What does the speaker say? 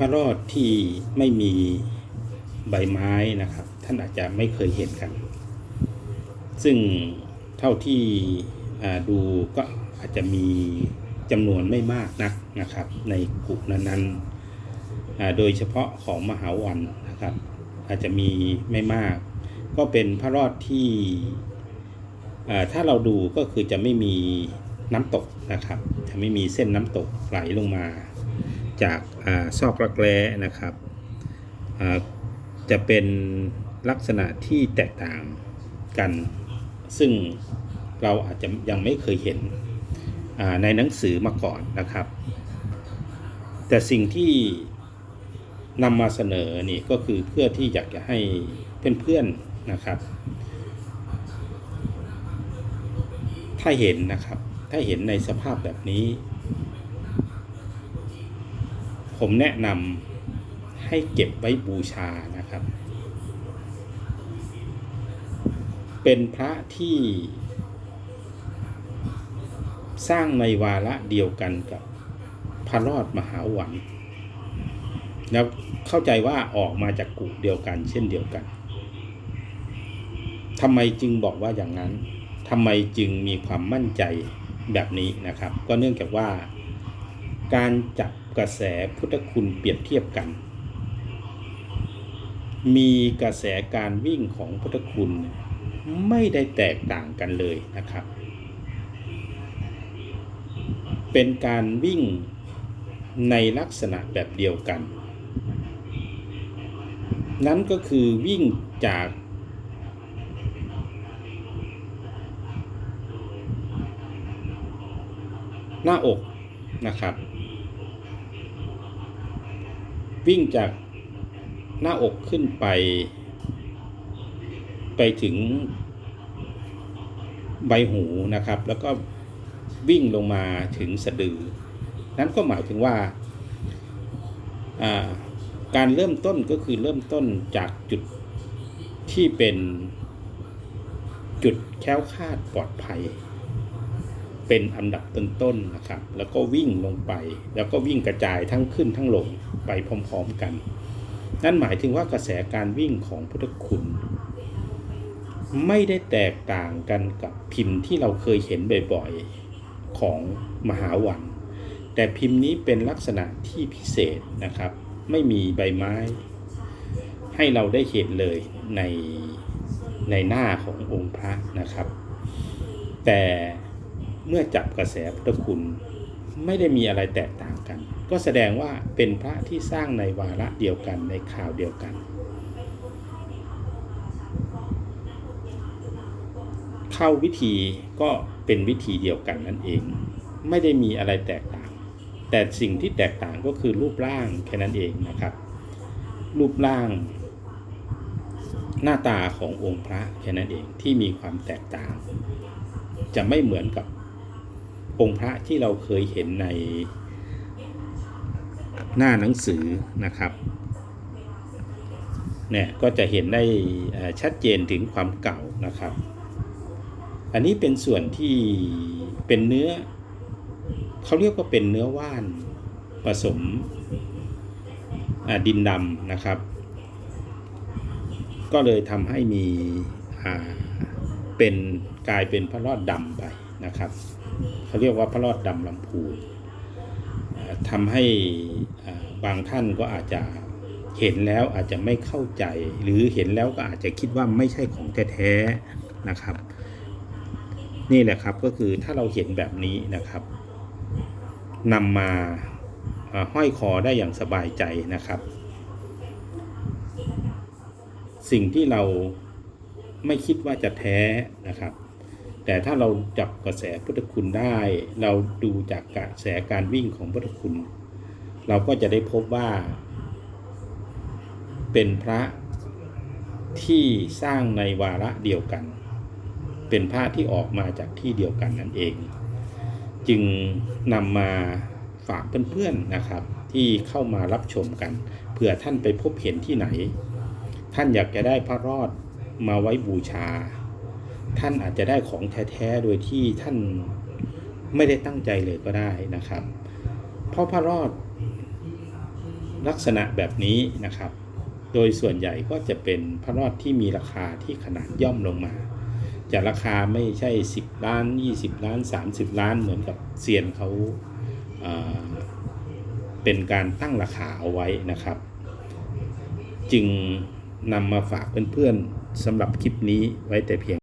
ระรอดที่ไม่มีใบไม้นะครับ ท่านอาจจะไม่เคยเห็นกัน ซึ่งเท่าที่ดูก็อาจจะมีจำนวนไม่มากนักนะครับ ในกลุ่มนั้นๆโดยเฉพาะของมหาวันนะครับ อาจจะมีไม่มาก ก็เป็นพระรอดที่ถ้าเราดูก็คือจะไม่มีน้ำตกนะครับ จะไม่มีเส้นน้ำตกไหลลงมา จากอซอกรักแร้นะครับจะเป็นลักษณะที่แตกต่างกัน ซึ่งเราอาจจะยังไม่เคยเห็นในหนังสือมาก่อนนะครับ แต่สิ่งที่นำมาเสนอนี่ก็คือเพื่อที่อยากจะให้เพื่อนๆนะครับ ถ้าเห็นนะครับ ถ้าเห็นในสภาพแบบนี้ ผมแนะนำให้เก็บไว้บูชานะครับ เป็นพระที่ สร้างในวาระเดียวกันกับพระรอดมหาวันแล้วเข้าใจว่าออกมาจากกุเดียวกัน เช่นเดียวกันทำไมจึงบอกว่าอย่างนั้นทำไมจึงมีความมั่นใจแบบนี้นะครับ ก็เนื่องจากว่า การจับ กระแสพุทธคุณเปรียบเทียบกัน มีกระแสการวิ่งของพุทธคุณไม่ได้แตกต่างกันเลยนะครับ เป็นการวิ่งในลักษณะแบบเดียวกัน นั่นก็คือวิ่งจากหน้าอกนะครับ วิ่งจากหน้าอกขึ้นไป ไปถึงใบหูนะครับ แล้วก็วิ่งลงมาถึงสะดือ นั้นก็หมายถึงว่าการเริ่มต้นก็คือเริ่มต้นจากจุดที่เป็นจุดแค้วคาดปลอดภัย เป็นอันดับต้นๆนะครับ แล้วก็วิ่งลงไป แล้วก็วิ่งกระจายทั้งขึ้นทั้งลงไปพร้อมๆกัน นั่นหมายถึงว่ากระแสการวิ่งของพุทธคุณ ไม่ได้แตกต่างกันกับพิมพ์ที่เราเคยเห็นบ่อยๆของมหาวัน แต่พิมพ์นี้เป็นลักษณะที่พิเศษนะครับ ไม่มีใบไม้ ให้เราได้เห็นเลยในในหน้าขององค์พระนะครับ แต่ เมื่อจับกระแสพุทธคุณไม่ได้มีอะไรแตกต่างกัน ก็แสดงว่าเป็นพระที่สร้างในวาระเดียวกันในข่าวเดียวกัน เข้าวิธีก็เป็นวิธีเดียวกันนั่นเอง ไม่ได้มีอะไรแตกต่าง แต่สิ่งที่แตกต่างก็คือรูปร่างแค่นั้นเองนะครับ รูปร่าง หน้าตาขององค์พระแค่นั้นเองที่มีความแตกต่าง จะไม่เหมือนกับ องค์พระที่เราเคยเห็นในหน้าหนังสือนะครับเนี่ยก็จะเห็นได้ชัดเจนถึงความเก่านะครับ อันนี้เป็นส่วนที่เป็นเนื้อเขาเรียกว่าเป็นเนื้อว่านผสมดินดำนะครับ ก็เลยทำให้มีเป็นกลายเป็นพระรอดดำไป นะครับเขาเรียกว่าพระรอดดำลำพูนทำให้บางท่านก็อาจจะเห็นแล้วอาจจะไม่เข้าใจ หรือเห็นแล้วก็อาจจะคิดว่าไม่ใช่ของแท้ๆนะครับ นี่แหละครับก็คือถ้าเราเห็นแบบนี้นะครับนำมาห้อยคอได้อย่างสบายใจนะครับ สิ่งที่เราไม่คิดว่าจะแท้นะครับ แต่ถ้าเราจับกระแสพุทธคุณได้ เราดูจากกระแสการวิ่งของพุทธคุณ เราก็จะได้พบว่า เป็นพระที่สร้างในวาระเดียวกัน เป็นพระที่ออกมาจากที่เดียวกันนั่นเอง จึงนำมาฝากเพื่อนๆนะครับ ที่เข้ามารับชมกันเผื่อท่านไปพบเห็นที่ไหน ท่านอยากจะได้พระรอดมาไว้บูชา ท่านอาจจะได้ของแท้ๆโดยที่ท่านไม่ได้ตั้งใจเลยก็ได้นะครับเพราะพระรอดลักษณะแบบนี้นะครับ โดยส่วนใหญ่ก็จะเป็นพระรอดที่มีราคาที่ขนาดย่อมลงมาจะราคาไม่ใช่ 10 ล้าน 20 ล้าน 30 ล้านเหมือนกับเซียนเขาเอ่อเป็นการตั้งราคาเอาไว้นะครับ จึงนำมาฝากเพื่อนๆสำหรับคลิปนี้ไว้แต่เพียง